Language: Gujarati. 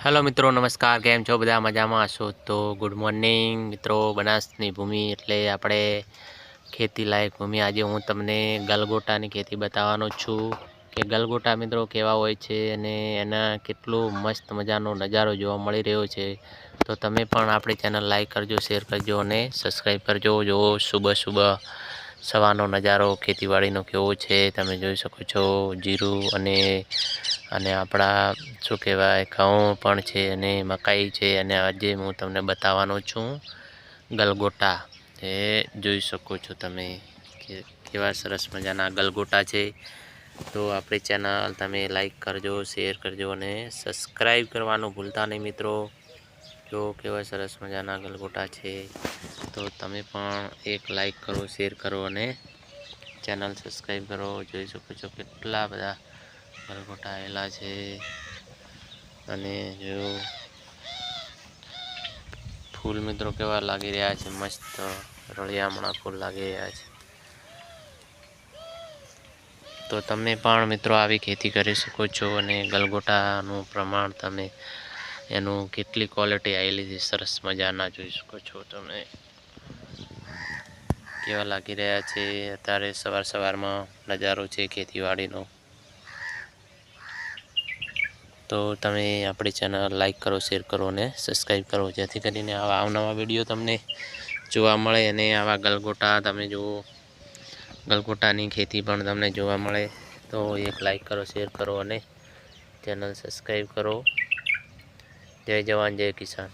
હેલો મિત્રો, નમસ્કાર, કેમ છો? બધા મજામાં હશો? તો ગુડ મોર્નિંગ મિત્રો, બનાસની ભૂમિ એટલે આપણે ખેતી લાયક ભૂમિ. આજે હું તમને ગલગોટાની ખેતી બતાવવાનો છું કે ગલગોટા મિત્રો કેવા હોય છે અને એના કેટલું મસ્ત મજાનો નજારો જોવા મળી રહ્યો છે. તો તમે પણ આપણી ચેનલ લાઈક કરજો, શેર કરજો અને સબસ્ક્રાઈબ કરજો. જો સુબહ સુબહ સવારનો નજારો ખેતીવાડીનો કેવો છે, તમે જોઈ શકો છો. જીરું અને અને આપણા, શું કહેવાય, ઘઉં પણ છે અને મકાઈ છે અને આજે હું તમને બતાવવાનો છું ગલગોટા. એ જોઈ શકો છો તમે કે કેવા સરસ મજાના ગલગોટા છે. તો આપણી ચેનલ તમે લાઈક કરજો, શેર કરજો અને સબસ્ક્રાઈબ કરવાનું ભૂલતા નહીં મિત્રો. જો કેવા સરસ મજાના ગલગોટા છે. તો તમે પણ એક લાઈક કરો, શેર કરો અને ચેનલ સબસ્ક્રાઈબ કરો. જોઈ શકો છો કેટલા બધા ગલગોટા આવેલા છે અને જો ફૂલ મિત્રો કેવા લાગી રહ્યા છે, મસ્ત રળિયામણા ફૂલ લાગી રહ્યા છે. તો તમે પણ મિત્રો આવી ખેતી કરી શકો છો અને ગલગોટાનું પ્રમાણ તમે એનું કેટલી ક્વોલિટી આવેલી છે, સરસ મજાના જોઈ શકો છો તમે. કેવા લાગી રહ્યા છે, અત્યારે સવાર સવારમાં નજારો છે ખેતીવાડીનો. તો તમે આપણી ચેનલ લાઇક કરો, શેર કરો અને સબસ્ક્રાઈબ કરો, જેથી કરીને આવા અવનવા વીડિયો તમને જોવા મળે અને આવા ગલગોટા તમે જુઓ. ગલગોટાની ખેતી પણ તમને જોવા મળે. તો એક લાઇક કરો, શેર કરો અને ચેનલ સબસ્ક્રાઈબ કરો. જય જવાન, જય કિસાન.